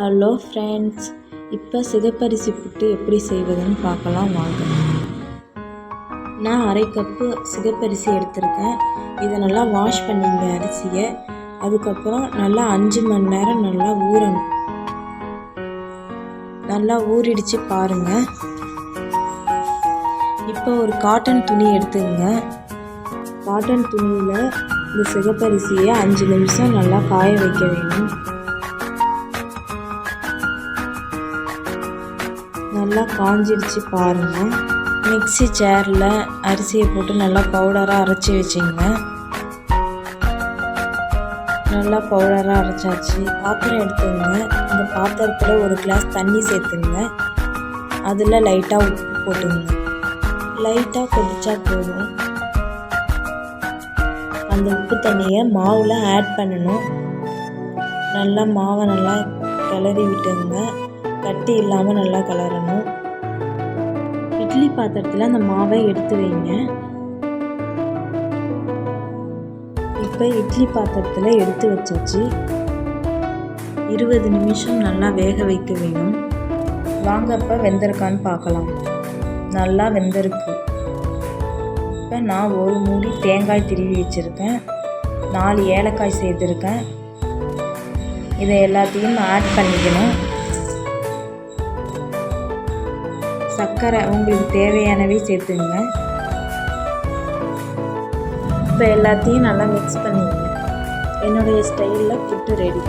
Hello friends இப்போ சிகப்பரிசி புட்டு எப்படி செய்வதுன்னு பார்க்கலாம் வாங்க. நான் அரை கப்பு சிகப்பரிசி எடுத்திருக்கேன். இதை நல்லா வாஷ் பண்ணிங்க அரிசியை. அதுக்கப்புறம் நல்லா அஞ்சு மணி நேரம் நல்லா ஊறணும். நல்லா ஊறிடுச்சு பாருங்கள் இப்போ ஒரு காட்டன் துணி எடுத்துங்க காட்டன் துணியில் இந்த சிகப்பரிசியை அஞ்சு நிமிஷம் நல்லா காய வைக்க வேணும். நல்லா காஞ்சிடுச்சு பாருங்கள் மிக்ஸி சேரில் அரிசியை போட்டு நல்லா பவுடராக அரைச்சி வச்சிங்க. நல்லா பவுடராக அரைச்சாச்சு. பாத்திரம் எடுத்துங்க. இந்த பாத்திரத்தில் ஒரு கிளாஸ் தண்ணி சேர்த்துங்க. அதில் லைட்டாக உப்பு போட்டுங்க. லைட்டாக கொதிச்சா போதும். அந்த உப்பு தண்ணியை மாவில் ஆட் பண்ணணும். நல்லா மாவை நல்லா கிளறி விட்டுங்க. கட்டி இல்லாமல் நல்லா கலரணும். இட்லி பாத்திரத்தில் அந்த மாவை எடுத்து வைங்க. இப்போ இட்லி பாத்திரத்தில் எடுத்து வச்சாச்சு. இருபது நிமிஷம் நல்லா வேக வைக்க வேணும். வாங்க அப்போ வெந்திருக்கான்னு பார்க்கலாம் நல்லா வெந்திருக்கு. இப்போ நான் ஒரு மூடி தேங்காய் திருவி வச்சுருக்கேன். நாலு ஏலக்காய் சேர்த்துருக்கேன். இதை எல்லாத்தையும் ஆட் பண்ணிக்கணும். சர்க்கரை உங்களுக்கு தேவையானவை சேர்த்துங்க. இப்போ எல்லாத்தையும் நல்லா மிக்ஸ் பண்ணிடுங்க. என்னுடைய ஸ்டைலில் புட்டு ரெடி